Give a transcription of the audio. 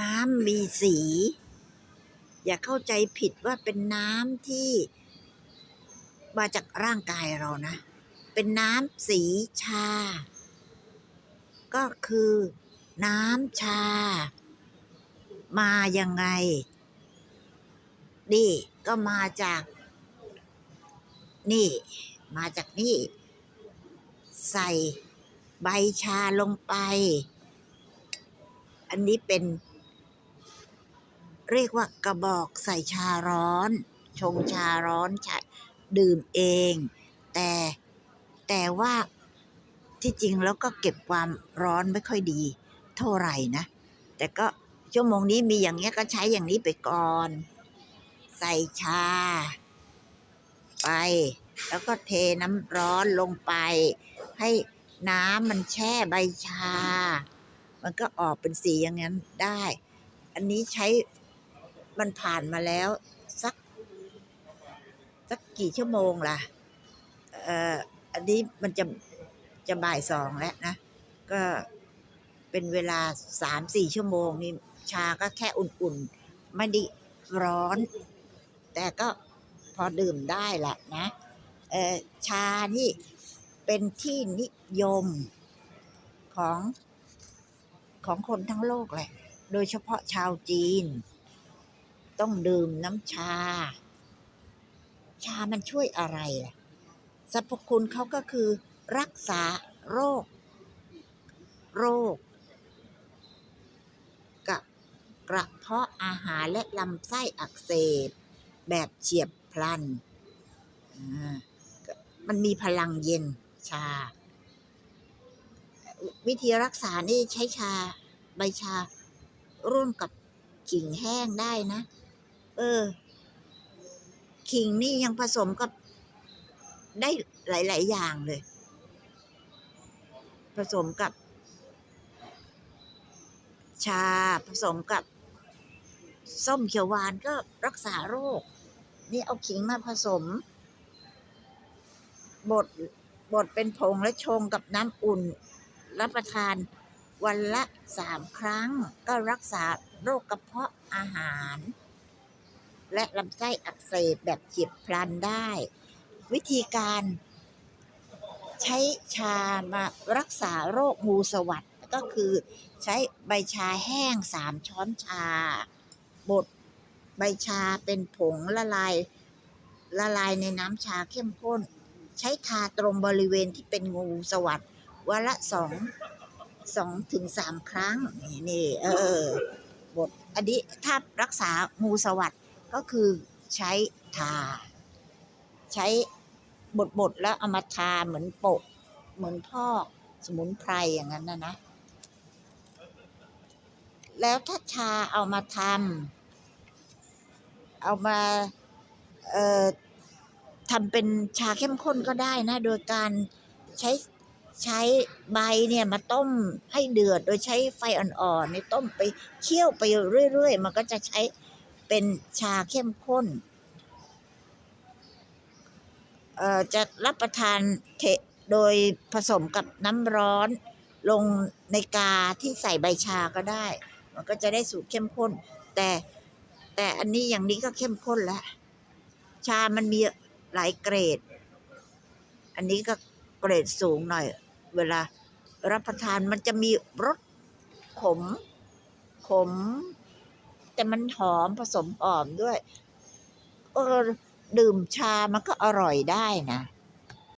น้ำมีสี อย่าเข้าใจผิดว่าเป็นน้ำที่มาจากร่างกายเรานะ เป็นน้ำสีชา ก็คือน้ำชา มายังไง นี่ก็มาจาก นี่ มาจากนี่ ใส่ใบชาลงไป อันนี้เป็น เรียกว่ากระบอกใส่ชาร้อน ชงชาร้อนชาดื่มเอง แต่แต่ว่าที่จริงแล้วก็เก็บความร้อนไม่ค่อยดี เท่าไหร่นะ แต่ก็ชั่วโมงนี้มีอย่างเงี้ยก็ใช้อย่างนี้ไปก่อน ใส่ชา ไป แล้วก็เทน้ำร้อนลงไป ให้น้ำมันแช่ใบชา มันก็ออกเป็นสีอย่างนั้นได้ อันนี้ใช้ มันผ่านมาแล้ว สัก สักกี่ชั่วโมงล่ะเอ่ออันนี้มันจะจะบ่ายสองแล้วนะ ก็เป็นเวลาสามสี่ชั่วโมงนี่ชาก็แค่อุ่นๆ ไม่ได้ร้อน แต่ก็พอดื่มได้แหละนะเอ่อชานี่เป็นที่นิยมของของคนทั้งโลกแหละ โดยเฉพาะชาวจีน ต้องดื่มน้ำชา ชามันช่วยอะไรล่ะสรรพคุณเขาก็คือรักษาโรค โรค กับกระเพาะอาหารและลำไส้อักเสบ แบบเฉียบพลัน มันมีพลังเย็นชา วิธีรักษานี่ใช้ชาใบชาร่วมกับขิงแห้งได้นะ เออ ขิงนี่ยังผสมกับได้หลาย ๆ อย่างเลย ผสมกับ ชาผสมกับ ส้มเขียวหวานก็รักษาโรค นี่เอาขิงมาผสมบดบดเป็นผงและชงกับน้ำอุ่น รับประทานวันละสามครั้ง ก็รักษาโรคกระเพาะอาหาร และลำไส้อักเสบแบบเฉียบพลันได้ วิธีการใช้ชามารักษาโรคงูสวัสด์ก็คือใช้ใบชาแห้งสามช้อนชา บดใบชาเป็นผงละลาย ละลายในน้ำชาเข้มข้น ใช้ทาตรงบริเวณที่เป็นงูสวัสด์วันละสองสองถึงสามครั้งนี่นี่เออบดอันนี้ถ้ารักษางูสวัสด์ ก็คือใช้ทา ใช้บดบดๆแล้วเอามาทาเหมือนโปะ เหมือนพอกสมุนไพรอย่างนั้นนะนะ แล้วถ้าชาเอามาทำเอามาเอ่อทำเป็นชาเข้มข้นก็ได้นะ โดยการใช้ใช้ใบเนี่ยมาต้มให้เดือด โดยใช้ไฟอ่อนๆในต้มไปเคี่ยวไปเรื่อยๆ มันก็จะใช้ เป็นชาเข้มข้น เอ่อจะรับประทานเทโดยผสมกับน้ำร้อนลงในกาที่ใส่ใบชาก็ได้ มันก็จะได้สูตรเข้มข้น แต่แต่อันนี้อย่างนี้ก็เข้มข้นแล้ว ชามันมีหลายเกรด อันนี้ก็เกรดสูงหน่อย เวลารับประทานมันจะมีรสขม ขม แต่มันหอมผสมอ่อมด้วย เออ ดื่มชามันก็อร่อยได้นะ